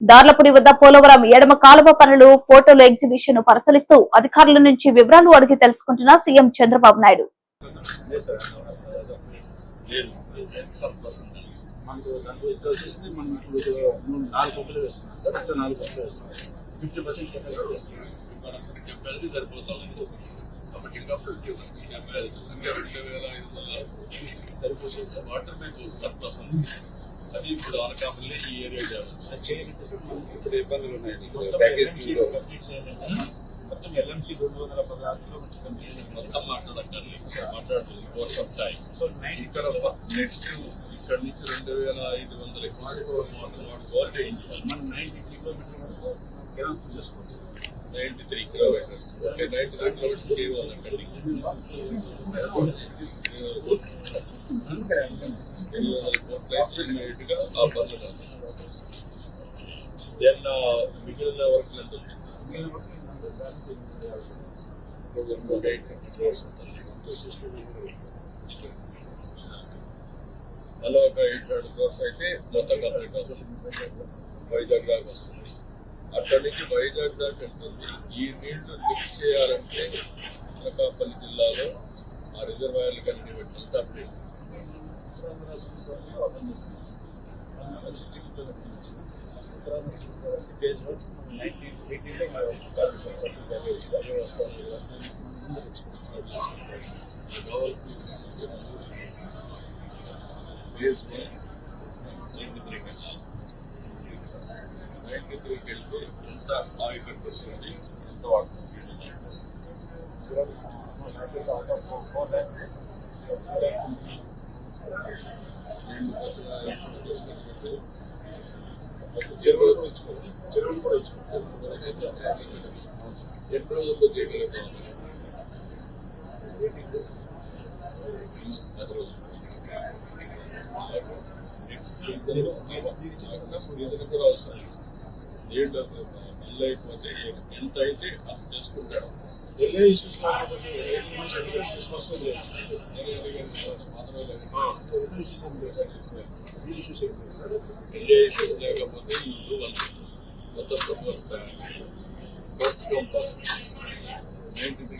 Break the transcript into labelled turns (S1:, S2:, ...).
S1: దార్లపుడి వద్ద పోలవరం ఎడమ కాలువ పనులు ఫోటోలు ఎగ్జిబిషన్ను పరిశీలిస్తూ అధికారుల నుంచి వివరాలు అడిగి తెలుసుకుంటున్న సీఎం చంద్రబాబు నాయుడు.
S2: కాబట్టి ఇంకా ఫిఫ్టీ వాటర్ మీకు సర్ప్లస్ ఉంది అది ఇప్పుడు అనకాపల్లి ఈ ఏరియా
S3: ఇప్పుడు ఇబ్బందులు ఉన్నాయి.
S4: మొత్తం ఎల్ఎంసీ రెండు వందల పదహారు కిలోమీటర్స్
S2: మొత్తం మాట్లాడకండి మాట్లాడుతుంది కోర్స్ ఆఫ్ టైం
S4: సో
S2: ఇక్కడ నెక్స్ట్ ఇక్కడ నుంచి రెండు వేల ఐదు వందల ఎకరాలు మాత్రం వాడుకోవాలి ఏం చేయాలి
S4: మనం నైన్టీ త్రీ కిలోమీటర్ వరకు కెనాల్ పూజ చేసుకోవచ్చు
S2: ninety three kilometres okay ninety three kilometres కేవాలండి ఎనిమిది వందల కోట్ల అయితే గా ఆ పనులు దెన్ మిగిలిన వర్క్
S4: మిగిలిన
S2: ఎయిట్ ఉంటుంది అలా ఒక ఎయిట్ హండ్రెడ్ క్రోర్స్ అయితే మొత్తం కంప్లీట్ అవుతుంది వైజాగ్ దాకా వస్తుంది. అక్కడి నుంచి వైజాగ్ దాకా వెళ్తుంది. ఈ నీళ్ళు లిఫ్ట్ చేయాలంటే అనకాపల్లి జిల్లాలో ఆ రిజర్వాయర్లు కలిగి పెట్టాలి complete
S4: ఉత్తరాంధ్ర సిటీ ఓపెన్ చేస్తున్నాం తెలంగాణ సిటీ కిలోమీటర్ నుంచి ఉత్తరాంధ్ర సిటీ ఫేజ్ వన్ మనం నైన్టీన్ ఎయిటీన్లో ప్యాకేజ్ ప్యాకేజ్ సర్వే వస్తాం ముందు తెచ్చుకుంటాం
S2: ఫేజ్ వన్ నైన్టీ త్రీకి వెళ్ళాలి నైన్టీ త్రీకి వెళ్తే ఎంత ఆయకట్టు వస్తుంది ఎంత వాడుతుంది
S4: ఫోర్ ల్యాక్ చెరువులు కూడా ఇచ్చుకోవచ్చు చెరువులు కూడా ఇచ్చుకోవచ్చు
S2: ఎన్ని రోజుల్లో చేయగలుగుతాం పది రోజులు సీజన్ కూడా అవసరం నీళ్ళు బిల్ అయిపోతే ఎంత అయితే అంత చేసుకుంటాడు
S4: వెళ్ళే ఇష్యూస్ కాకపోతే చేయొచ్చు వెళ్ళే ఇష్యూస్ ఏం ఈ
S2: లేకపోతే ఇల్లు వాళ్ళు మొత్తం ఫస్ట్ కమ్ ఫస్ట్ నైన్టీ